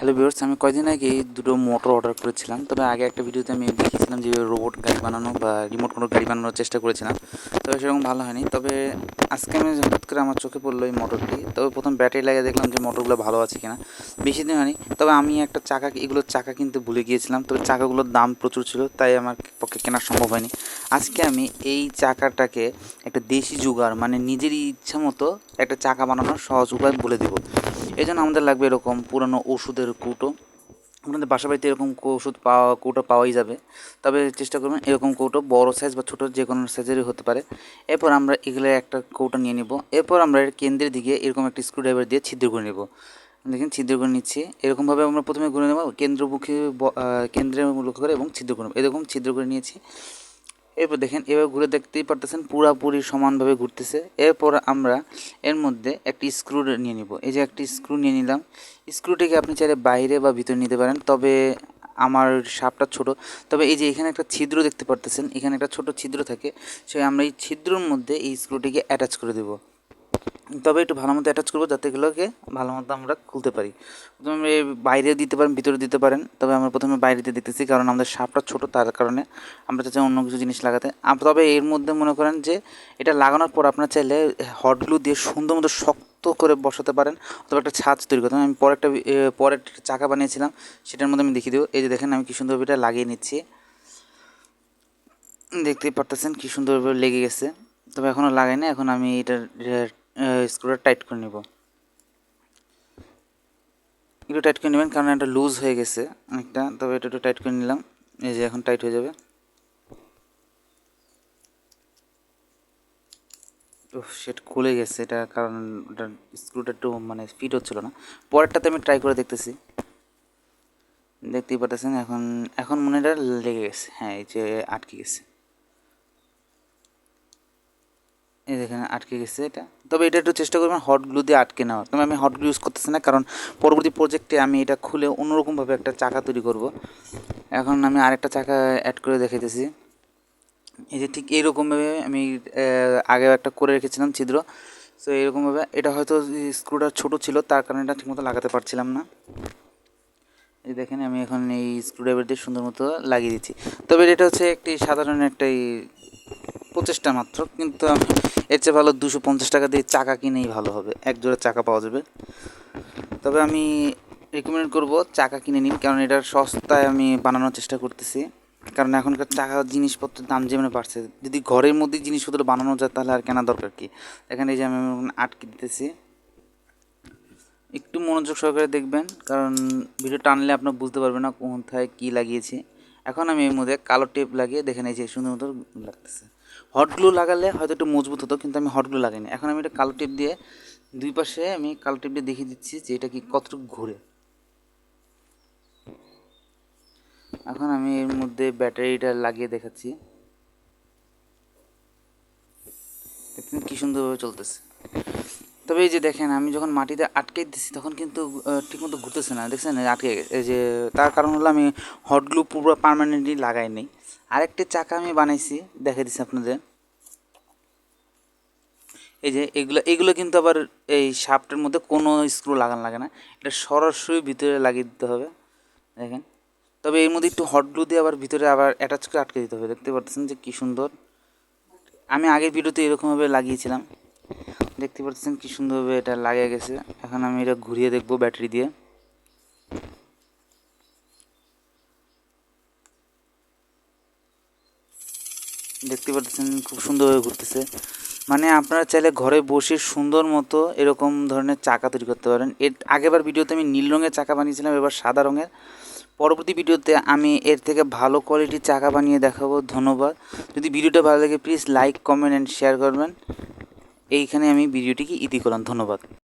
Hello viewers আমি কয়দিন আগে দুটো মোটর অর্ডার করেছিলাম। তবে আগে একটা ভিডিওতে আমি দেখেছিলাম যে রোবট গাড়ি বানানো বা রিমোট কোনো গাড়ি বানানোর চেষ্টা করেছিলাম। তবে সেরকম ভালো হয়নি। তবে আজকে আমি হঠাৎ করে আমার চোখে পড়ল এই মোটরটি তবে প্রথম ব্যাটারি লাগিয়ে দেখলাম যে মোটরগুলো ভালো আছে কিনা। বেশি দিন হয়নি। তবে আমি একটা চাকা এগুলোর চাকা কিনতে ভুলে গিয়েছিলাম। তবে চাকাগুলোর দাম প্রচুর ছিল, তাই আমার পক্ষে কেনা সম্ভব হয়নি। আজকে আমি এই চাকাটাকে একটা দেশি জুগার মানে নিজেরই ইচ্ছা মতো একটা চাকা বানানোর সহজ উপায় বলে দেবো। এই জন্য আমাদের লাগবে এরকম পুরনো ওষুধের কৌটো। আপনাদের বাসা বাড়িতে এরকম ওষুধ পাওয়া, কৌটো পাওয়াই যাবে। তবে চেষ্টা করবেন এরকম কৌটো, বড় সাইজ বা ছোটো যে কোনো সাইজেরই হতে পারে। এরপর আমরা এগুলো একটা কৌটো নিয়ে নিব। এরপর আমরা এর কেন্দ্রের দিকে এরকম একটি স্ক্রুড্রাইভার দিয়ে ছিদ্র করে নেব। দেখেন ছিদ্র করে নিচ্ছি। এরকমভাবে আমরা প্রথমে ঘুরে নেব। কেন্দ্রমুখী কেন্দ্রের লক্ষ্য করে এবং ছিদ্র করে নেব। এরকম ছিদ্র করে নিয়েছি। এরপর দেখেন এবার ঘুরে দেখতেই পারতেছেন, পুরাপুরি সমানভাবে ঘুরতেছে। এরপর আমরা এর মধ্যে একটি স্ক্রু নিয়ে নিব। এই যে একটি স্ক্রু নিয়ে নিলাম। স্ক্রুটিকে আপনি চাইলে বাইরে বা ভিতরে নিতে পারেন, তবে আমার সাপটা ছোট। তবে এই যে এখানে একটা ছিদ্র দেখতে পারতেছেন, এখানে একটা ছোট ছিদ্র থাকে সে আমরা এই ছিদ্রর মধ্যে এই স্ক্রুটিকে অ্যাটাচ করে দেবো। তবে একটু ভালো মতো অ্যাটাচ করব যাতে এগুলোকে ভালো মতো আমরা খুলতে পারি। প্রথমে বাইরে দিতে পারেন, ভিতরে দিতে পারেন। তবে আমরা প্রথমে বাইরে দিয়ে দেখতেছি, কারণ আমাদের সাপটা ছোটো তার কারণে আমরা চাচ্ছি অন্য কিছু জিনিস লাগাতে। তবে এর মধ্যে মনে করেন যে এটা লাগানোর পর আপনার চাইলে হট গ্লু দিয়ে সুন্দর মতো শক্ত করে বসাতে পারেন, অথবা একটা ছাদ তৈরি করতে আমি পরে একটা পরে একটা চাকা বানিয়েছিলাম, সেটার মধ্যে আমি দেখিয়ে দেবো। এই যে দেখেন, আমি কি সুন্দরভাবে এটা লাগিয়ে নিচ্ছি। দেখতেই পারতেছেন কি সুন্দরভাবে লেগে গেছে। তবে এখনও লাগাইনি, এখন আমি এটা স্ক্রুটা টাইট করে নেব। একটু টাইট করে নেবেন কারণ এটা লুজ হয়ে গেছে অনেকটা। তবে এটা একটু টাইট করে নিলাম। এই যে এখন টাইট হয়ে যাবে। তো সেটা খুলে গেছে। এটা কারণ ওটা স্ক্রুটা একটু মানে ফিট হচ্ছিল না। পরেরটাতে আমি ট্রাই করে দেখতেছি। দেখতেই পাচ্ছেন এখন এখন মনে লেগে গেছে। হ্যাঁ এই যে আটকে গেছে। এই দেখেন আটকে গেছে এটা। তবে এটা একটু চেষ্টা করবেন হট গ্লু দিয়ে আটকে নেওয়ার। তবে আমি হট গ্লু ইউজ করতেছি না, কারণ পরবর্তী প্রজেক্টে আমি এটা খুলে অন্যরকমভাবে একটা চাকা তৈরি করব। এখন আমি আরেকটা চাকা অ্যাড করে দেখাইতেছি। এই যে ঠিক এইরকমভাবে আমি আগেও একটা করে রেখেছিলাম ছিদ্র। সো এরকমভাবে এটা হয়তো স্ক্রুটা ছোট ছিল, তার কারণে এটা ঠিকমতো লাগাতে পারছিলাম না। এই দেখেন আমি এখন এই স্ক্রুড্রাইভার দিয়ে সুন্দর মতো লাগিয়ে দিচ্ছি। তবে এটা হচ্ছে একটি সাধারণ একটাই প্রচেষ্টা মাত্র, কিন্তু এর চেয়ে ভালো দুশো পঞ্চাশ টাকা দিয়ে চাকা কিনেই ভালো হবে। এক জোড়া চাকা পাওয়া যাবে। তবে আমি রেকমেন্ড করব চাকা কিনে নিন, কারণ এটার সস্তায় আমি বানানোর চেষ্টা করতেছি। কারণ এখনকার চাকা জিনিসপত্রের দাম যেমন বাড়ছে, যদি ঘরের মধ্যে জিনিসপত্র বানানো যায় তাহলে আর কেনা দরকার কি? এখানে এই যে আমি আটকে দিতেছি একটু মনোযোগ সহকারে দেখবেন, কারণ ভিডিও টানলে আপনার বুঝতে পারবেন না কোথায় কী লাগিয়েছি। এখন আমি এর মধ্যে কালো টেপ লাগিয়ে দেখে নিয়েছি সুন্দর মতো লাগতেছে। হট গ্লু লাগালে হয়তো একটু মজবুত হতো, কিন্তু আমি হট গ্লু লাগাইনি। এখন আমি এটা কালো টেপ দিয়ে দুই পাশে আমি কালো টেপ দিয়ে দেখিয়ে দিচ্ছি যে এটা কি কতটুকু ঘুরে। এখন আমি এর মধ্যে ব্যাটারিটা লাগিয়ে দেখাচ্ছি। দেখুন কি সুন্দরভাবে চলতেছে। তবে এই যে দেখেন, আমি যখন মাটিতে আটকে দিচ্ছি তখন কিন্তু ঠিকমতো ঘুরতেছে না, দেখছেন? আটকে এই যে তার কারণ হলো আমি হট গ্লু পুরো পারমানেন্টলি লাগাই লাগাইনি আরেকটি চাকা আমি বানাইছি দেখে দিচ্ছি আপনাদের। এই যে এগুলো এগুলো কিন্তু আবার এই শাফটের মধ্যে কোনো স্ক্রু লাগানো লাগে না। এটা সরাসরি ভিতরে লাগিয়ে দিতে হবে, দেখেন। তবে এর মধ্যে একটু হট গ্লু দিয়ে আবার ভিতরে আবার অ্যাটাচ করে আটকে দিতে হবে। দেখতে পাচ্ছেন যে কী সুন্দর? আমি আগের ভিডিওতে এরকমভাবে লাগিয়েছিলাম। দেখতে পাচ্ছেন কী সুন্দরভাবে এটা লাগিয়ে গেছে। এখন আমি এটা ঘুরিয়ে দেখব ব্যাটারি দিয়ে। দেখতে পাচ্ছেন খুব সুন্দরভাবে ঘুরতেছে। মানে আপনারা চাইলে ঘরে বসে সুন্দর মতো এরকম ধরনের চাকা তৈরি করতে পারেন। এর আগেবার ভিডিওতে আমি নীল রঙের চাকা বানিয়েছিলাম, এবার সাদা রঙের। পরবর্তী ভিডিওতে আমি এর থেকে ভালো কোয়ালিটির চাকা বানিয়ে দেখাবো। ধন্যবাদ। যদি ভিডিওটা ভালো লাগে please like comment and share করবেন। এইখানে আমি ভিডিওটিকে ইতি করলাম ধন্যবাদ।